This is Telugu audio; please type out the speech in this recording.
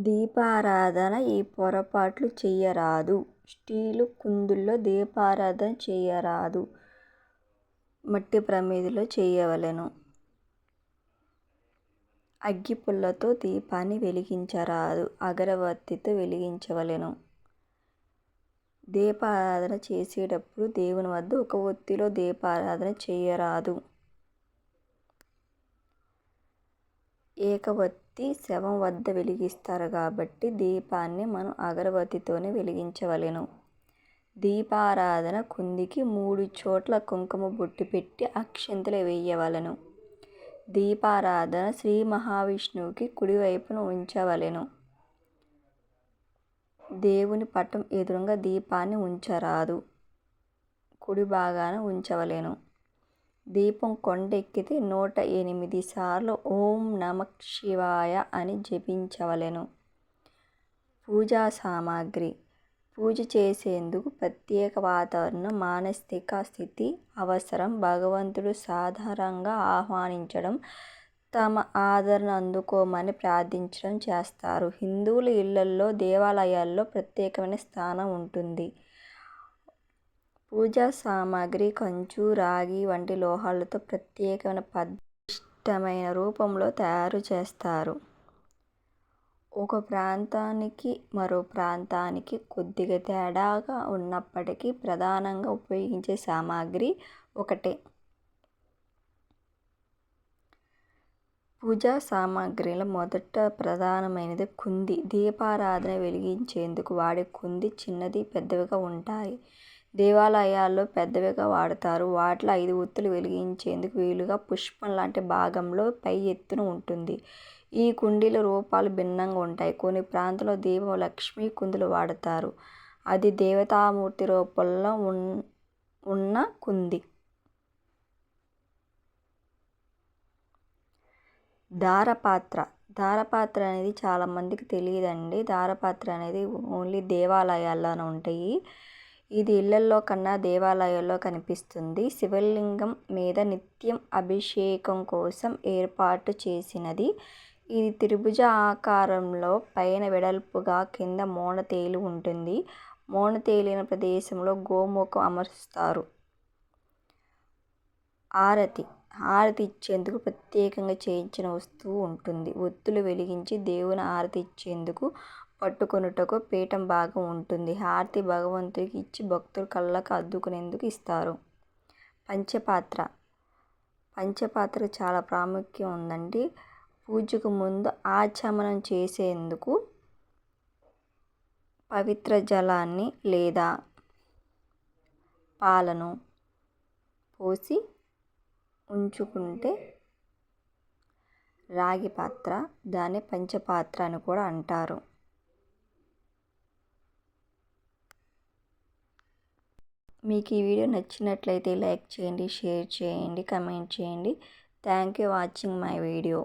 దీపారాధన ఈ పొరపాట్లు చేయరాదు స్టీలు కుందుల్లో దీపారాధన చేయరాదు మట్టి ప్రమిదలో చేయవలెను అగ్గిపుల్లతో దీపాన్ని వెలిగించరాదు. అగరబత్తితో వెలిగించవలెను. దీపారాధన చేసేటప్పుడు దేవుని వద్ద ఒక ఒత్తిలో దీపారాధన చేయరాదు ఏకవత్తి శవం వద్ద వెలిగిస్తారు కాబట్టి దీపాన్ని మనం అగరవత్తితోనే వెలిగించవలెను. దీపారాధన కుందికి మూడు చోట్ల కుంకుమ బొట్టు పెట్టి అక్షింతలు వేయవలెను. దీపారాధన శ్రీ మహావిష్ణువుకి కుడివైపున ఉంచవలెను. దేవుని పటం ఎదురుగా దీపాన్ని ఉంచరాదు. కుడి భాగాన ఉంచవలెను. దీపం కొండెక్కితే నూట ఎనిమిది సార్లు ఓం నమ శివాయ అని జపించవలెను. పూజా సామాగ్రి. పూజ చేసేందుకు ప్రత్యేక వాతావరణం మానసిక స్థితి అవసరం. భగవంతుడు సాధారణంగా ఆహ్వానించడం తమ ఆదరణ అందుకోమని ప్రార్థించడం చేస్తారు. హిందువుల ఇళ్ళల్లో దేవాలయాల్లో ప్రత్యేకమైన స్థానం ఉంటుంది. పూజా సామాగ్రి కంచు రాగి వంటి లోహాలతో ప్రత్యేకమైన పదిష్టమైన రూపంలో తయారు చేస్తారు. ఒక ప్రాంతానికి మరో ప్రాంతానికి కొద్దిగా తేడాగా ఉన్నప్పటికీ ప్రధానంగా ఉపయోగించే సామాగ్రి ఒకటే. పూజా సామాగ్రిలో మొదట ప్రధానమైనది కుంది. దీపారాధన వెలిగించేందుకు వాడే కుంది చిన్నది పెద్దవిగా ఉంటాయి. దేవాలయాల్లో పెద్దవిగా వాడతారు. వాటిలో ఐదు ఒత్తులు వెలిగించేందుకు వీలుగా పుష్పం లాంటి భాగంలో పై ఎత్తున ఉంటుంది. ఈ కుండీల రూపాలు భిన్నంగా ఉంటాయి. కొన్ని ప్రాంతాల్లో దీపం లక్ష్మీ కుందులు వాడతారు. అది దేవతామూర్తి రూపంలో ఉన్ ఉన్న కుంది. దారపాత్ర. దారపాత్ర అనేది చాలామందికి తెలియదండి. దారపాత్ర అనేది ఓన్లీ దేవాలయాల్లోనే ఉంటాయి. ఇది ఇళ్ళలో కన్నా దేవాలయాల్లో కనిపిస్తుంది. శివలింగం మీద నిత్యం అభిషేకం కోసం ఏర్పాటు చేసినది. ఇది త్రిభుజ ఆకారంలో పైన వెడల్పుగా కింద మోనతేలు ఉంటుంది. మోనతేలిన ప్రదేశంలో గోముఖం అమరుస్తారు. ఆరతి. ఆరతి ఇచ్చేందుకు ప్రత్యేకంగా చేయించిన వస్తువు ఉంటుంది. ఒత్తులు వెలిగించి దేవుని ఆరతి ఇచ్చేందుకు పట్టుకొనుటకు పీఠం భాగం ఉంటుంది. హారతి భగవంతుడికి ఇచ్చి భక్తులు కళ్ళకు అద్దుకునేందుకు ఇస్తారు. పంచపాత్ర. పంచపాత్ర చాలా ప్రాముఖ్యం ఉందండి. పూజకు ముందు ఆచమనం చేసేందుకు పవిత్ర జలాన్ని లేదా పాలను పోసి ఉంచుకుంటే రాగి పాత్ర దాన్ని పంచపాత్ర అని కూడా అంటారు. మీకు ఈ వీడియో నచ్చినట్లయితే లైక్ చేయండి షేర్ చేయండి కమెంట్ చేయండి. Thank you watching my video.